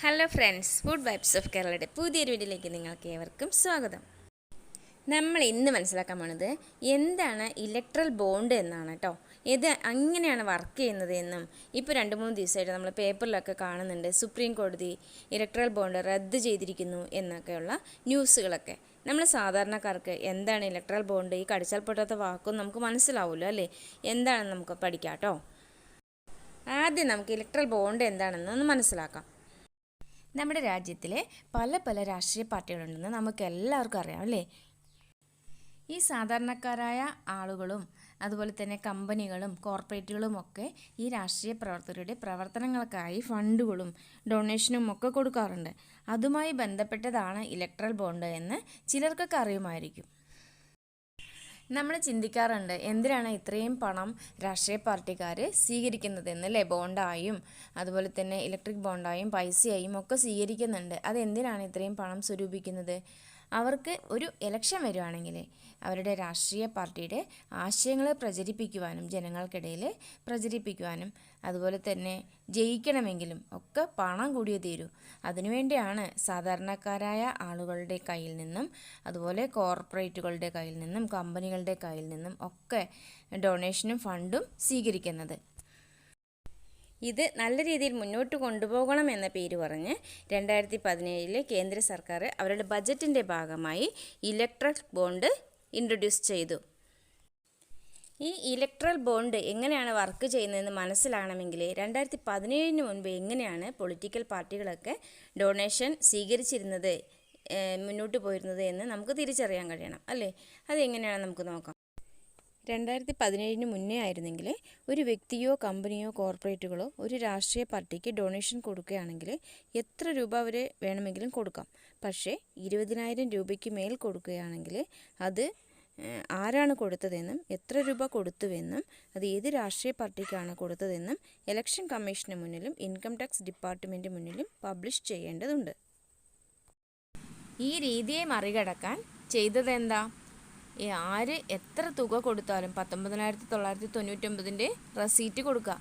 Hello friends food vibes of കേരളയുടെ പുതിയൊരു വീഡിയോയിലേക്ക് നിങ്ങൾക്ക് ഏവർക്കും സ്വാഗതം. നമ്മൾ ഇന്ന് മനസ്സിലാക്കാൻ പോണത് എന്താണ് ഇലക്ട്രൽ ബോണ്ട് എന്നാണ് കേട്ടോ ഇത് അങ്ങനെയാണ് വർക്ക് ചെയ്യുന്നത് എന്നും ഇപ്പോൾ രണ്ട് മൂന്ന് ദിവസമായിട്ട് നമ്മൾ പേപ്പറിലൊക്കെ കാണുന്നുണ്ട്. സുപ്രീം കോടതി ഇലക്ട്രൽ ബോണ്ട് റദ്ദ് ചെയ്തിരിക്കുന്നു എന്നൊക്കെയുള്ള ന്യൂസുകളൊക്കെ നമ്മൾ സാധാരണക്കാർക്ക് എന്താണ് ഇലക്ട്രൽ ബോണ്ട് ഈ കടിച്ചാൽ പൊട്ടാത്ത വാക്കും നമുക്ക് മനസ്സിലാവുമല്ലോ അല്ലേ? എന്താണെന്ന് നമുക്ക് പഠിക്കാം കേട്ടോ ആദ്യം നമുക്ക് ഇലക്ട്രൽ ബോണ്ട് എന്താണെന്ന് ഒന്ന് മനസ്സിലാക്കാം. നമ്മുടെ രാജ്യത്തിലെ പല പല രാഷ്ട്രീയ പാർട്ടികളുണ്ടെന്ന് നമുക്ക് എല്ലാവർക്കും അറിയാം അല്ലേ? ഈ സാധാരണക്കാരായ ആളുകളും അതുപോലെ തന്നെ കമ്പനികളും കോർപ്പറേറ്റുകളും ഒക്കെ ഈ രാഷ്ട്രീയ പ്രവർത്തകരുടെ പ്രവർത്തനങ്ങൾക്കായി ഫണ്ടുകളും ഡൊണേഷനും ഒക്കെ കൊടുക്കാറുണ്ട്. അതുമായി ബന്ധപ്പെട്ടതാണ് ഇലക്ട്രൽ ബോണ്ട് എന്ന് ചിലർക്കൊക്കെ അറിയുമായിരിക്കും. നമ്മൾ ചിന്തിക്കാറുണ്ട് എന്തിനാണ് ഇത്രയും പണം രാഷ്ട്രീയ പാർട്ടിക്കാർ സ്വീകരിക്കുന്നതെന്ന് അല്ലേ ബോണ്ടായും അതുപോലെ തന്നെ ഇലക്ട്രിക് ബോണ്ടായും പൈസയായും ഒക്കെ സ്വീകരിക്കുന്നുണ്ട്. അതെന്തിനാണ് ഇത്രയും പണം സ്വരൂപിക്കുന്നത്? അവർക്ക് ഒരു ഇലക്ഷൻ വരുവാണെങ്കിൽ അവരുടെ രാഷ്ട്രീയ പാർട്ടിയുടെ ആശയങ്ങൾ പ്രചരിപ്പിക്കുവാനും ജനങ്ങൾക്കിടയിൽ പ്രചരിപ്പിക്കുവാനും അതുപോലെ തന്നെ ജയിക്കണമെങ്കിലും ഒക്കെ പണം കൂടിയേ തീരൂ. അതിനുവേണ്ടിയാണ് സാധാരണക്കാരായ ആളുകളുടെ കയ്യിൽ നിന്നും അതുപോലെ കോർപ്പറേറ്റുകളുടെ കയ്യിൽ നിന്നും കമ്പനികളുടെ കയ്യിൽ നിന്നും ഒക്കെ ഡൊണേഷനും ഫണ്ടും സ്വീകരിക്കുന്നത്. ഇത് നല്ല രീതിയിൽ മുന്നോട്ട് കൊണ്ടുപോകണം എന്ന പേര് പറഞ്ഞ് രണ്ടായിരത്തി പതിനേഴിൽ കേന്ദ്ര സർക്കാർ അവരുടെ ബജറ്റിന്റെ ഭാഗമായി ഇലക്ട്രിക് ബോണ്ട് ഇൻട്രൊഡ്യൂസ് ചെയ്തു. ഈ ഇലക്ട്രൽ ബോണ്ട് എങ്ങനെയാണ് വർക്ക് ചെയ്യുന്നതെന്ന് മനസ്സിലാകണമെങ്കിൽ രണ്ടായിരത്തി പതിനേഴിന് മുൻപ് എങ്ങനെയാണ് പൊളിറ്റിക്കൽ പാർട്ടികളൊക്കെ ഡൊണേഷൻ സ്വീകരിച്ചിരുന്നത് മുന്നോട്ട് പോയിരുന്നത് എന്ന് നമുക്ക് തിരിച്ചറിയാൻ കഴിയണം അല്ലേ? അതെങ്ങനെയാണ് നമുക്ക് നോക്കാം. രണ്ടായിരത്തി പതിനേഴിന് മുന്നേ ആയിരുന്നെങ്കിൽ ഒരു വ്യക്തിയോ കമ്പനിയോ കോർപ്പറേറ്റുകളോ ഒരു രാഷ്ട്രീയ പാർട്ടിക്ക് ഡൊണേഷൻ കൊടുക്കുകയാണെങ്കിൽ എത്ര രൂപ വരെ വേണമെങ്കിലും കൊടുക്കാം. പക്ഷേ ഇരുപതിനായിരം രൂപയ്ക്ക് മേൽ കൊടുക്കുകയാണെങ്കിൽ അത് ആരാണ് കൊടുത്തതെന്നും എത്ര രൂപ കൊടുത്തുവെന്നും അത് ഏത് രാഷ്ട്രീയ പാർട്ടിക്കാണ് കൊടുത്തതെന്നും ഇലക്ഷൻ കമ്മീഷന് മുന്നിലും ഇൻകം ടാക്സ് ഡിപ്പാർട്ട്മെന്റ് മുന്നിലും പബ്ലിഷ് ചെയ്യേണ്ടതുണ്ട്. ഈ രീതിയെ മറികടക്കാൻ ചെയ്തതെന്താ? ആര് എത്ര തുക കൊടുത്താലും പത്തൊമ്പതിനായിരത്തി തൊള്ളായിരത്തി തൊണ്ണൂറ്റൊമ്പതിന്റെ റെസീറ്റ് കൊടുക്കുക.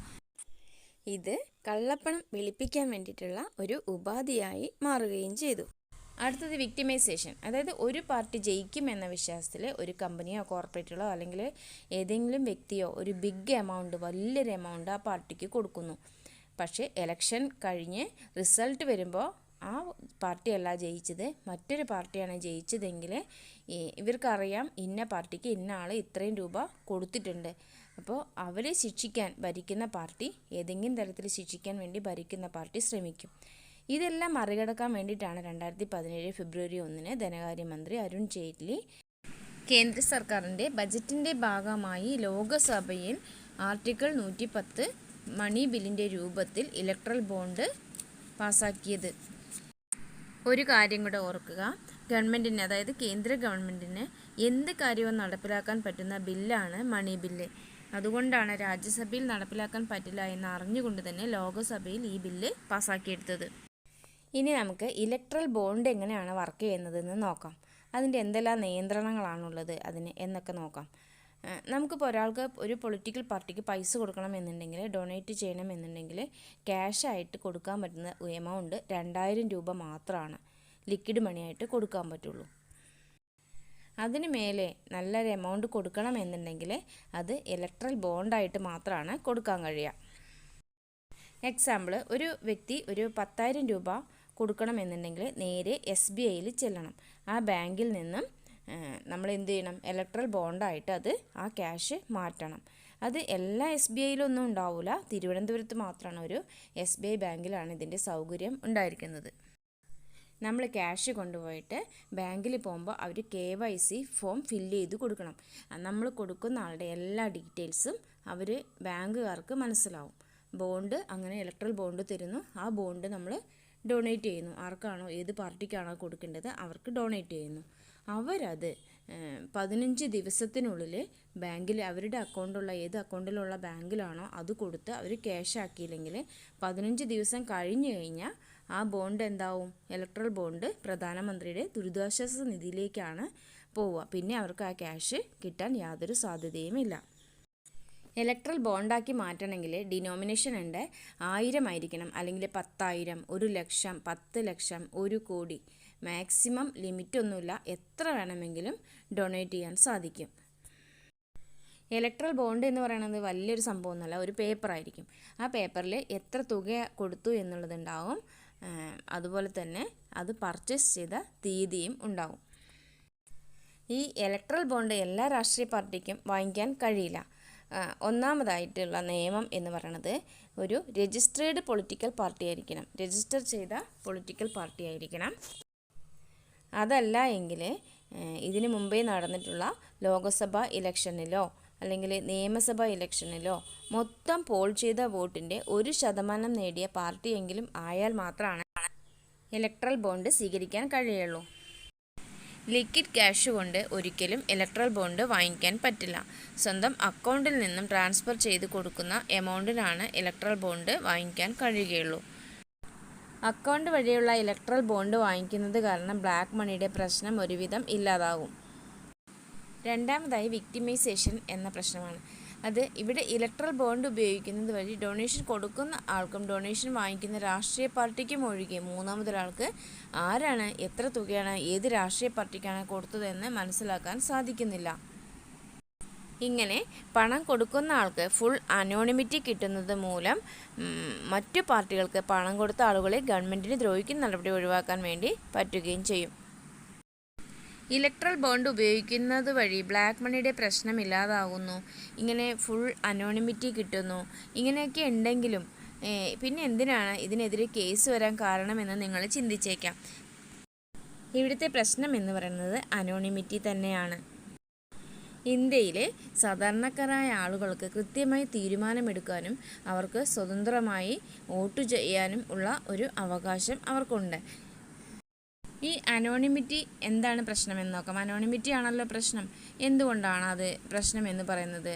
ഇത് കള്ളപ്പണം വെളുപ്പിക്കാൻ വേണ്ടിയിട്ടുള്ള ഒരു ഉപാധിയായി മാറുകയും ചെയ്തു. അടുത്തത് വിക്ടിമൈസേഷൻ അതായത് ഒരു പാർട്ടി ജയിക്കും എന്ന വിശ്വാസത്തിൽ ഒരു കമ്പനിയോ കോർപ്പറേറ്റുകളോ അല്ലെങ്കിൽ ഏതെങ്കിലും വ്യക്തിയോ ഒരു ബിഗ് എമൗണ്ട് വലിയൊരു എമൗണ്ട് ആ പാർട്ടിക്ക് കൊടുക്കുന്നു. പക്ഷേ എലക്ഷൻ കഴിഞ്ഞ് റിസൾട്ട് വരുമ്പോൾ ആ പാർട്ടിയല്ല ജയിച്ചത്. മറ്റൊരു പാർട്ടിയാണ് ജയിച്ചതെങ്കിൽ ഇവർക്കറിയാം ഇന്ന പാർട്ടിക്ക് ഇന്ന ആൾ ഇത്രയും രൂപ കൊടുത്തിട്ടുണ്ട്. അപ്പോൾ അവരെ ശിക്ഷിക്കാൻ ഭരിക്കുന്ന പാർട്ടി ഏതെങ്കിലും തരത്തിൽ ശിക്ഷിക്കാൻ വേണ്ടി ഭരിക്കുന്ന പാർട്ടി ശ്രമിക്കും. ഇതെല്ലാം മറികടക്കാൻ വേണ്ടിയിട്ടാണ് രണ്ടായിരത്തി പതിനേഴ് ഫെബ്രുവരി ഒന്നിന് ധനകാര്യമന്ത്രി അരുൺ ജെയ്റ്റ്ലി കേന്ദ്ര സർക്കാരിന്റെ ബജറ്റിന്റെ ഭാഗമായി ലോകസഭയിൽ ആർട്ടിക്കിൾ നൂറ്റി പത്ത് മണി ബില്ലിന്റെ രൂപത്തിൽ ഇലക്ട്രൽ ബോണ്ട് പാസാക്കിയത്. ഒരു കാര്യം കൂടെ ഓർക്കുക. ഗവൺമെന്റിന് അതായത് കേന്ദ്ര ഗവൺമെന്റിന് എന്ത് കാര്യവും നടപ്പിലാക്കാൻ പറ്റുന്ന ബില്ലാണ് മണി ബില്ല്. അതുകൊണ്ടാണ് രാജ്യസഭയിൽ നടപ്പിലാക്കാൻ പറ്റില്ല എന്ന് അറിഞ്ഞുകൊണ്ട് തന്നെ ലോകസഭയിൽ ഈ ബില്ല് പാസ്സാക്കിയെടുത്തത് ഇനി നമുക്ക് ഇലക്ട്രൽ ബോണ്ട് എങ്ങനെയാണ് വർക്ക് ചെയ്യുന്നതെന്ന് നോക്കാം. അതിന്റെ എന്തെല്ലാം നിയന്ത്രണങ്ങളാണുള്ളത് അതിന് എന്നൊക്കെ നോക്കാം. നമുക്കിപ്പോൾ ഒരാൾക്ക് ഒരു പൊളിറ്റിക്കൽ പാർട്ടിക്ക് പൈസ കൊടുക്കണമെന്നുണ്ടെങ്കിൽ ഡൊണേറ്റ് ചെയ്യണമെന്നുണ്ടെങ്കിൽ ക്യാഷായിട്ട് കൊടുക്കാൻ പറ്റുന്ന എമൗണ്ട് രണ്ടായിരം രൂപ മാത്രമാണ് ലിക്വിഡ് മണിയായിട്ട് കൊടുക്കാൻ പറ്റുള്ളൂ. അതിന് മേലെ നല്ലൊരു എമൗണ്ട് കൊടുക്കണമെന്നുണ്ടെങ്കിൽ അത് ഇലക്ട്രൽ ബോണ്ടായിട്ട് മാത്രമാണ് കൊടുക്കാൻ കഴിയുക. എക്സാമ്പിൾ ഒരു വ്യക്തി ഒരു പത്തായിരം രൂപ കൊടുക്കണമെന്നുണ്ടെങ്കിൽ നേരെ എസ് ബി ഐയിൽ ചെല്ലണം. ആ ബാങ്കിൽ നിന്നും നമ്മൾ എന്ത് ചെയ്യണം ഇലക്ട്രൽ ബോണ്ടായിട്ട് അത് ആ ക്യാഷ് മാറ്റണം. അത് എല്ലാ എസ് ബി ഐയിലൊന്നും ഉണ്ടാവില്ല തിരുവനന്തപുരത്ത് മാത്രമാണ് ഒരു എസ് ബി ഐ ബാങ്കിലാണ് ഇതിന്റെ സൗകര്യം ഉണ്ടായിരിക്കുന്നത്. നമ്മൾ ക്യാഷ് കൊണ്ടുപോയിട്ട് ബാങ്കിൽ പോകുമ്പോൾ അവർ K Y C form fill ചെയ്ത് കൊടുക്കണം. നമ്മൾ കൊടുക്കുന്ന ആളുടെ എല്ലാ ഡീറ്റെയിൽസും അവർ ബാങ്കുകാർക്ക് മനസ്സിലാവും. ബോണ്ട് അങ്ങനെ ഇലക്ട്രൽ ബോണ്ട് തരുന്നു. ആ ബോണ്ട് നമ്മൾ ഡൊണേറ്റ് ചെയ്യുന്നു. ആർക്കാണോ ഏത് പാർട്ടിക്കാണോ കൊടുക്കേണ്ടത് അവർക്ക് ഡൊണേറ്റ് ചെയ്യുന്നു. അവരത് പതിനഞ്ച് ദിവസത്തിനുള്ളിൽ ബാങ്കിൽ അവരുടെ അക്കൗണ്ടുള്ള ഏത് അക്കൗണ്ടിലുള്ള ബാങ്കിലാണോ അത് കൊടുത്ത് അവർ ക്യാഷ് ആക്കിയില്ലെങ്കിൽ പതിനഞ്ച് ദിവസം കഴിഞ്ഞു കഴിഞ്ഞാൽ ആ ബോണ്ട് എന്താവും? ഇലക്ട്രൽ ബോണ്ട് പ്രധാനമന്ത്രിയുടെ ദുരിതാശ്വാസ നിധിയിലേക്കാണ് പോവുക. പിന്നെ അവർക്ക് ആ ക്യാഷ് കിട്ടാൻ യാതൊരു സാധ്യതയുമില്ല. ഇലക്ട്രൽ ബോണ്ടാക്കി മാറ്റണമെങ്കിൽ ഡിനോമിനേഷൻ ഉണ്ട്. ആയിരം ആയിരിക്കണം. അല്ലെങ്കിൽ പത്തായിരം ഒരു ലക്ഷം പത്ത് ലക്ഷം ഒരു കോടി മാക്സിമം ലിമിറ്റ് ഒന്നുമില്ല എത്ര വേണമെങ്കിലും ഡൊണേറ്റ് ചെയ്യാൻ സാധിക്കും. ഇലക്ട്രൽ ബോണ്ട് എന്ന് പറയുന്നത് വലിയൊരു സംഭവമൊന്നുമല്ല ഒരു പേപ്പറായിരിക്കും. ആ പേപ്പറിൽ എത്ര തുക കൊടുത്തു എന്നുള്ളതുണ്ടാവും. അതുപോലെ തന്നെ അത് പർച്ചേസ് ചെയ്ത തീയതിയും ഉണ്ടാവും. ഈ ഇലക്ട്രൽ ബോണ്ട് എല്ലാ രാഷ്ട്രീയ പാർട്ടിക്കും വാങ്ങിക്കാൻ കഴിയില്ല. ഒന്നാമതായിട്ടുള്ള നിയമം എന്ന് പറയുന്നത് ഒരു രജിസ്റ്റേർഡ് പൊളിറ്റിക്കൽ പാർട്ടി ആയിരിക്കണം. രജിസ്റ്റർ ചെയ്ത പൊളിറ്റിക്കൽ പാർട്ടി ആയിരിക്കണം. അതല്ല എങ്കിൽ ഇതിനു മുമ്പേ നടന്നിട്ടുള്ള ലോകസഭ ഇലക്ഷനിലോ അല്ലെങ്കിൽ നിയമസഭാ ഇലക്ഷനിലോ മൊത്തം പോൾ ചെയ്ത വോട്ടിന്റെ ഒരു ശതമാനം നേടിയ പാർട്ടിയെങ്കിലും ആയാൽ മാത്രമാണ് ഇലക്ട്രൽ ബോണ്ട് സ്വീകരിക്കാൻ കഴിയുള്ളൂ. ലിക്വിഡ് ക്യാഷ് കൊണ്ട് ഒരിക്കലും ഇലക്ട്രൽ ബോണ്ട് വാങ്ങിക്കാൻ പറ്റില്ല. സ്വന്തം അക്കൗണ്ടിൽ നിന്നും ട്രാൻസ്ഫർ ചെയ്ത് കൊടുക്കുന്ന എമൗണ്ടിനാണ് ഇലക്ട്രൽ ബോണ്ട് വാങ്ങിക്കാൻ കഴിയുകയുള്ളൂ. അക്കൗണ്ട് വഴിയുള്ള ഇലക്ട്രൽ ബോണ്ട് വാങ്ങിക്കുന്നത് കാരണം ബ്ലാക്ക് മണിയുടെ പ്രശ്നം ഒരുവിധം ഇല്ലാതാകും. രണ്ടാമതായി വിക്ടിമൈസേഷൻ എന്ന പ്രശ്നമാണ്. അത് ഇവിടെ ഇലക്ട്രൽ ബോണ്ട് ഉപയോഗിക്കുന്നത് വഴി ഡൊണേഷൻ കൊടുക്കുന്ന ആൾക്കും ഡൊണേഷൻ വാങ്ങിക്കുന്ന രാഷ്ട്രീയ പാർട്ടിക്കും ഒഴികെ മൂന്നാമതൊരാൾക്ക് ആരാണ് എത്ര തുകയാണ് ഏത് രാഷ്ട്രീയ പാർട്ടിക്കാണ് കൊടുത്തതെന്ന് മനസ്സിലാക്കാൻ സാധിക്കുന്നില്ല. ഇങ്ങനെ പണം കൊടുക്കുന്ന ആൾക്ക് ഫുൾ അനോണിമിറ്റി കിട്ടുന്നത് മൂലം മറ്റു പാർട്ടികൾക്ക് പണം കൊടുത്ത ആളുകളെ ഗവൺമെന്റിന് ദ്രോഹിക്കുന്ന നടപടി ഒഴിവാക്കാൻ വേണ്ടി പറ്റുകയും ചെയ്യും. ഇലക്ട്രൽ ബോണ്ട് ഉപയോഗിക്കുന്നത് വഴി ബ്ലാക്ക് മണിയുടെ പ്രശ്നം ഇല്ലാതാകുന്നു ഇങ്ങനെ ഫുൾ അനോണിമിറ്റി കിട്ടുന്നു. ഇങ്ങനെയൊക്കെ ഉണ്ടെങ്കിലും പിന്നെ എന്തിനാണ് ഇതിനെതിരെ കേസ് വരാൻ കാരണമെന്ന് നിങ്ങൾ ചിന്തിച്ചേക്കാം. ഇവിടുത്തെ പ്രശ്നം എന്ന് പറയുന്നത് അനോണിമിറ്റി തന്നെയാണ്. ഇന്ത്യയിലെ സാധാരണക്കാരായ ആളുകൾക്ക് കൃത്യമായി തീരുമാനമെടുക്കാനും അവർക്ക് സ്വതന്ത്രമായി വോട്ട് ചെയ്യാനും ഉള്ള ഒരു അവകാശം അവർക്കുണ്ട്. ഈ അനോണിമിറ്റി എന്താണ് പ്രശ്നം എന്ന് നോക്കാം. അനോണിമിറ്റി ആണല്ലോ പ്രശ്നം. എന്തുകൊണ്ടാണ് അത് പ്രശ്നം എന്ന് പറയുന്നത്?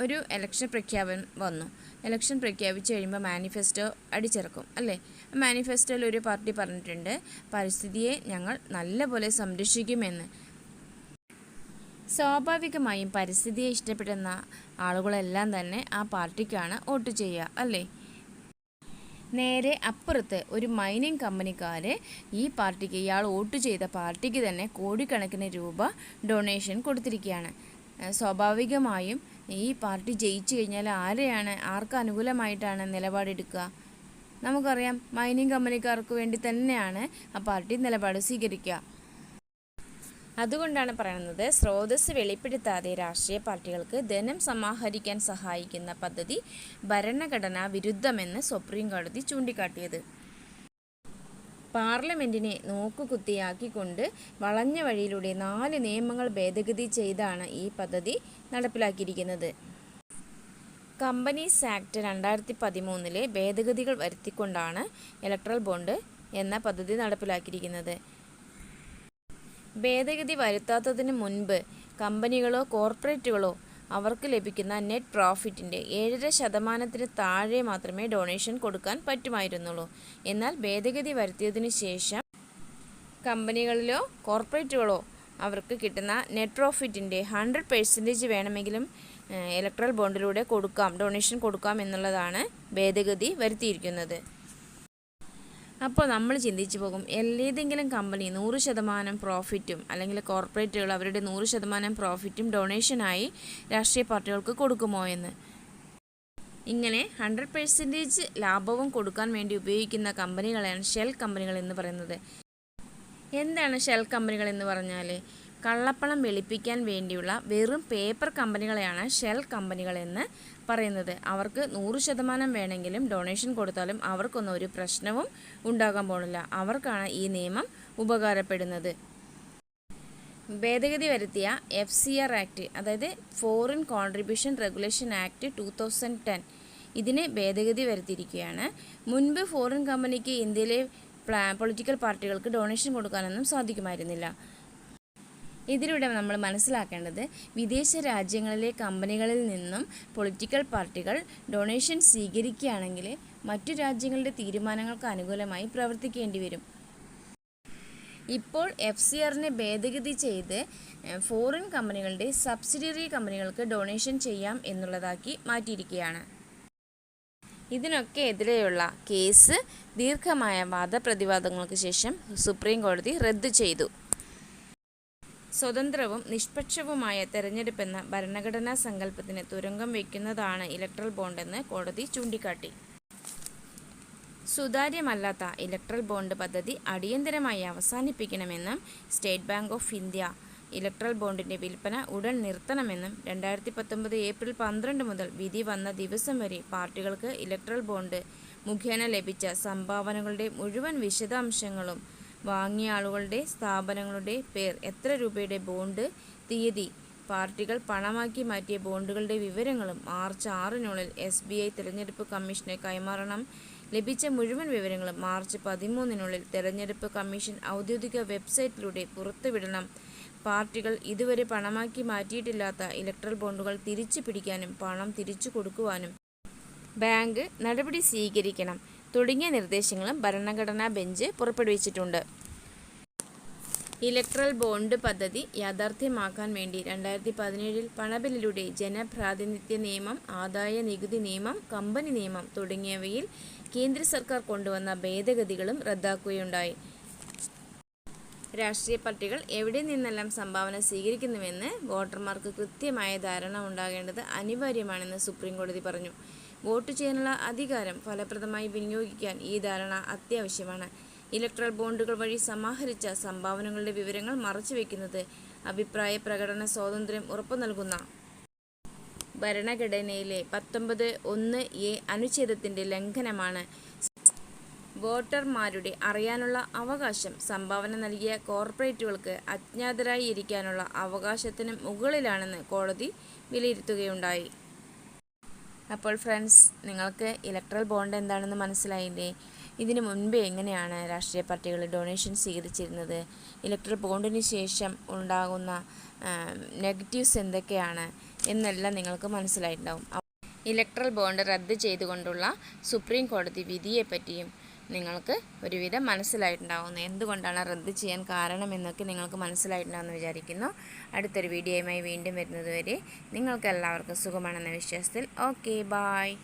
ഒരു ഇലക്ഷൻ പ്രഖ്യാപനം വന്നു. ഇലക്ഷൻ പ്രഖ്യാപിച്ച് കഴിയുമ്പോൾ മാനിഫെസ്റ്റോ അടിച്ചിറക്കും അല്ലേ? മാനിഫെസ്റ്റോയിൽ ഒരു പാർട്ടി പറഞ്ഞിട്ടുണ്ട് പരിസ്ഥിതിയെ ഞങ്ങൾ നല്ലപോലെ സംരക്ഷിക്കുമെന്ന്. സ്വാഭാവികമായും പരിസ്ഥിതിയെ ഇഷ്ടപ്പെടുന്ന ആളുകളെല്ലാം തന്നെ ആ പാർട്ടിക്കാണ് വോട്ട് ചെയ്യുക അല്ലേ? നേരെ അപ്പുറത്ത് ഒരു മൈനിങ് കമ്പനിക്കാർ ഈ പാർട്ടിക്ക് ഇയാൾ വോട്ട് ചെയ്ത പാർട്ടിക്ക് തന്നെ കോടിക്കണക്കിന് രൂപ ഡൊണേഷൻ കൊടുത്തിരിക്കുകയാണ്. സ്വാഭാവികമായും ഈ പാർട്ടി ജയിച്ചു കഴിഞ്ഞാൽ ആരെയാണ് ആർക്ക് അനുകൂലമായിട്ടാണ് നിലപാടെടുക്കുക നമുക്കറിയാം മൈനിങ് കമ്പനിക്കാർക്ക് വേണ്ടി തന്നെയാണ് ആ പാർട്ടി നിലപാട് സ്വീകരിക്കുക. അതുകൊണ്ടാണ് പറയുന്നത് സ്രോതസ് വെളിപ്പെടുത്താതെ രാഷ്ട്രീയ പാർട്ടികൾക്ക് ധനം സമാഹരിക്കാൻ സഹായിക്കുന്ന പദ്ധതി ഭരണഘടനാ വിരുദ്ധമെന്ന് സുപ്രീം കോടതി ചൂണ്ടിക്കാട്ടിയത്. പാർലമെന്റിനെ നോക്കുകുത്തിയാക്കിക്കൊണ്ട് വളഞ്ഞ വഴിയിലൂടെ നാല് നിയമങ്ങൾ ഭേദഗതി ചെയ്താണ് ഈ പദ്ധതി നടപ്പിലാക്കിയിരിക്കുന്നത്. കമ്പനീസ് ആക്ട് രണ്ടായിരത്തി പതിമൂന്നിലെ ഭേദഗതികൾ വരുത്തിക്കൊണ്ടാണ് ഇലക്ട്രൽ ബോണ്ട് എന്ന പദ്ധതി നടപ്പിലാക്കിയിരിക്കുന്നത്. ഭേദഗതി വരുത്താത്തതിന് മുൻപ് കമ്പനികളോ കോർപ്പറേറ്റുകളോ അവർക്ക് ലഭിക്കുന്ന നെറ്റ് പ്രോഫിറ്റിന്റെ ഏഴര ശതമാനത്തിന് താഴെ മാത്രമേ ഡൊണേഷൻ കൊടുക്കാൻ പറ്റുമായിരുന്നുള്ളൂ. എന്നാൽ ഭേദഗതി വരുത്തിയതിനു ശേഷം കമ്പനികളിലോ കോർപ്പറേറ്റുകളോ അവർക്ക് കിട്ടുന്ന നെറ്റ് പ്രോഫിറ്റിന്റെ ഹൺഡ്രഡ് പെർസെന്റേജ് വേണമെങ്കിലും ഇലക്ട്രൽ ബോണ്ടിലൂടെ കൊടുക്കാം ഡൊണേഷൻ കൊടുക്കാം എന്നുള്ളതാണ് ഭേദഗതി വരുത്തിയിരിക്കുന്നത്. അപ്പോൾ നമ്മൾ ചിന്തിച്ചു പോകും ഏതെങ്കിലും കമ്പനി നൂറ് ശതമാനം പ്രോഫിറ്റും അല്ലെങ്കിൽ കോർപ്പറേറ്റുകൾ അവരുടെ നൂറ് ശതമാനം പ്രോഫിറ്റും ഡൊണേഷനായി രാഷ്ട്രീയ പാർട്ടികൾക്ക് കൊടുക്കുമോ എന്ന്. ഇങ്ങനെ ഹൺഡ്രഡ് പെർസെന്റേജ് ലാഭവും കൊടുക്കാൻ വേണ്ടി ഉപയോഗിക്കുന്ന കമ്പനികളെയാണ് ഷെൽ കമ്പനികൾ എന്ന് പറയുന്നത്. എന്താണ് ഷെൽ കമ്പനികൾ എന്ന് പറഞ്ഞാൽ കള്ളപ്പണം വെളുപ്പിക്കാൻ വേണ്ടിയുള്ള വെറും പേപ്പർ കമ്പനികളെയാണ് ഷെൽ കമ്പനികൾ എന്ന് പറയുന്നത്. അവർക്ക് നൂറ് ശതമാനം വേണമെങ്കിലും ഡൊണേഷൻ കൊടുത്താലും അവർക്കൊന്നും ഒരു പ്രശ്നവും ഉണ്ടാകാൻ പോണില്ല അവർക്കാണ് ഈ നിയമം ഉപകാരപ്പെടുന്നത്. ഭേദഗതി വരുത്തിയ എഫ് സി ആർ ആക്ട് അതായത് foreign contribution regulation act two thousand ten ഇതിന് ഭേദഗതി വരുത്തിയിരിക്കുകയാണ്. മുൻപ് ഫോറിൻ കമ്പനിക്ക് ഇന്ത്യയിലെ പൊളിറ്റിക്കൽ പാർട്ടികൾക്ക് ഡൊണേഷൻ കൊടുക്കാനൊന്നും സാധിക്കുമായിരുന്നില്ല. ഇതിലൂടെ നമ്മൾ മനസ്സിലാക്കേണ്ടത് വിദേശ രാജ്യങ്ങളിലെ കമ്പനികളിൽ നിന്നും പൊളിറ്റിക്കൽ പാർട്ടികൾ ഡൊണേഷൻ സ്വീകരിക്കുകയാണെങ്കിൽ മറ്റു രാജ്യങ്ങളുടെ തീരുമാനങ്ങൾക്ക് അനുകൂലമായി പ്രവർത്തിക്കേണ്ടി വരും. ഇപ്പോൾ എഫ് സി ആറിനെ ഭേദഗതി ചെയ്ത് ഫോറിൻ കമ്പനികളുടെ സബ്സിഡിയറി കമ്പനികൾക്ക് ഡൊണേഷൻ ചെയ്യാം എന്നുള്ളതാക്കി മാറ്റിയിരിക്കുകയാണ്. ഇതിനൊക്കെ എതിരെയുള്ള കേസ് ദീർഘമായ വാദപ്രതിവാദങ്ങൾക്ക് ശേഷം സുപ്രീം കോടതി റദ്ദു ചെയ്തു. സ്വതന്ത്രവും നിഷ്പക്ഷവുമായ തെരഞ്ഞെടുപ്പെന്ന ഭരണഘടനാ സങ്കല്പത്തിന് തുരങ്കം വയ്ക്കുന്നതാണ് ഇലക്ട്രൽ ബോണ്ടെന്ന് കോടതി ചൂണ്ടിക്കാട്ടി. സുതാര്യമല്ലാത്ത ഇലക്ട്രൽ ബോണ്ട് പദ്ധതി അടിയന്തരമായി അവസാനിപ്പിക്കണമെന്നും State Bank of India electoral ബോണ്ടിന്റെ വിൽപ്പന ഉടൻ നിർത്തണമെന്നും രണ്ടായിരത്തി പത്തൊമ്പത് ഏപ്രിൽ പന്ത്രണ്ട് മുതൽ വിധി വന്ന ദിവസം വരെ പാർട്ടികൾക്ക് ഇലക്ട്രൽ ബോണ്ട് മുഖേന ലഭിച്ച സംഭാവനകളുടെ മുഴുവൻ വിശദാംശങ്ങളും വാങ്ങിയ ആളുകളുടെ സ്ഥാപനങ്ങളുടെ പേർ എത്ര രൂപയുടെ ബോണ്ട് തീയതി പാർട്ടികൾ പണമാക്കി മാറ്റിയ ബോണ്ടുകളുടെ വിവരങ്ങളും മാർച്ച് ആറിനുള്ളിൽ എസ് ബി ഐ തിരഞ്ഞെടുപ്പ് കമ്മീഷന് കൈമാറണം. ലഭിച്ച മുഴുവൻ വിവരങ്ങളും മാർച്ച് പതിമൂന്നിനുള്ളിൽ തെരഞ്ഞെടുപ്പ് കമ്മീഷൻ ഔദ്യോഗിക വെബ്സൈറ്റിലൂടെ പുറത്തുവിടണം. പാർട്ടികൾ ഇതുവരെ പണമാക്കി മാറ്റിയിട്ടില്ലാത്ത ഇലക്ട്രൽ ബോണ്ടുകൾ തിരിച്ചു പിടിക്കാനും പണം തിരിച്ചു കൊടുക്കുവാനും ബാങ്ക് നടപടി സ്വീകരിക്കണം. തുടങ്ങിയ നിർദ്ദേശങ്ങളും ഭരണഘടനാ ബെഞ്ച് പുറപ്പെടുവിച്ചിട്ടുണ്ട്. ഇലക്ട്രൽ ബോണ്ട് പദ്ധതി യാഥാർത്ഥ്യമാക്കാൻ വേണ്ടി രണ്ടായിരത്തി പതിനേഴിൽ പണബില്ലിലൂടെ ജനപ്രാതിനിധ്യ നിയമം ആദായ നികുതി നിയമം കമ്പനി നിയമം തുടങ്ങിയവയിൽ കേന്ദ്ര സർക്കാർ കൊണ്ടുവന്ന ഭേദഗതികളും റദ്ദാക്കുകയുണ്ടായി. രാഷ്ട്രീയ പാർട്ടികൾ എവിടെ നിന്നെല്ലാം സംഭാവന സ്വീകരിക്കുന്നുവെന്ന് വോട്ടർമാർക്ക് കൃത്യമായ ധാരണ ഉണ്ടാകേണ്ടത് അനിവാര്യമാണെന്ന് സുപ്രീം കോടതി പറഞ്ഞു. വോട്ട് ചെയ്യാനുള്ള അധികാരം ഫലപ്രദമായി വിനിയോഗിക്കാൻ ഈ ധാരണ അത്യാവശ്യമാണ്. ഇലക്ട്രൽ ബോണ്ടുകൾ വഴി സമാഹരിച്ച സംഭാവനകളുടെ വിവരങ്ങൾ മറച്ചുവെക്കുന്നത് അഭിപ്രായ പ്രകടന സ്വാതന്ത്ര്യം ഉറപ്പു നൽകുന്ന ഭരണഘടനയിലെ പത്തൊമ്പത് ഒന്ന് എ അനുച്ഛേദത്തിന്റെ ലംഘനമാണ്. വോട്ടർമാരുടെ അറിയാനുള്ള അവകാശം സംഭാവന നൽകിയ കോർപ്പറേറ്റുകൾക്ക് അജ്ഞാതരായി ഇരിക്കാനുള്ള അവകാശത്തിന് മുകളിലാണെന്ന് കോടതി വിലയിരുത്തുകയുണ്ടായി. അപ്പോൾ ഫ്രണ്ട്സ് നിങ്ങൾക്ക് ഇലക്ട്രൽ ബോണ്ട് എന്താണെന്ന് മനസ്സിലായില്ലേ? ഇതിനു മുൻപ് എങ്ങനെയാണ് രാഷ്ട്രീയ പാർട്ടികൾ ഡൊണേഷൻ സ്വീകരിച്ചിരുന്നത്? ഇലക്ട്രൽ ബോണ്ടിന് ശേഷം ഉണ്ടാകുന്ന നെഗറ്റീവ്സ് എന്തൊക്കെയാണ് എന്നെല്ലാം നിങ്ങൾക്ക് മനസ്സിലായിട്ടുണ്ടാവും. ഇലക്ട്രൽ ബോണ്ട് റദ്ദ് ചെയ്തുകൊണ്ടുള്ള സുപ്രീം കോടതി വിധിയെപ്പറ്റിയും നിങ്ങൾക്ക് ഒരുവിധം മനസ്സിലായിട്ടുണ്ടാവുന്നു. എന്തുകൊണ്ടാണ് റദ്ദ് ചെയ്യാൻ കാരണമെന്നൊക്കെ നിങ്ങൾക്ക് മനസ്സിലായിട്ടുണ്ടാവുമെന്ന് വിചാരിക്കുന്നു. അടുത്തൊരു വീഡിയോയുമായി വീണ്ടും വരുന്നതുവരെ നിങ്ങൾക്കെല്ലാവർക്കും സുഖമാണെന്ന വിശ്വാസത്തിൽ ഓക്കെ ബായ്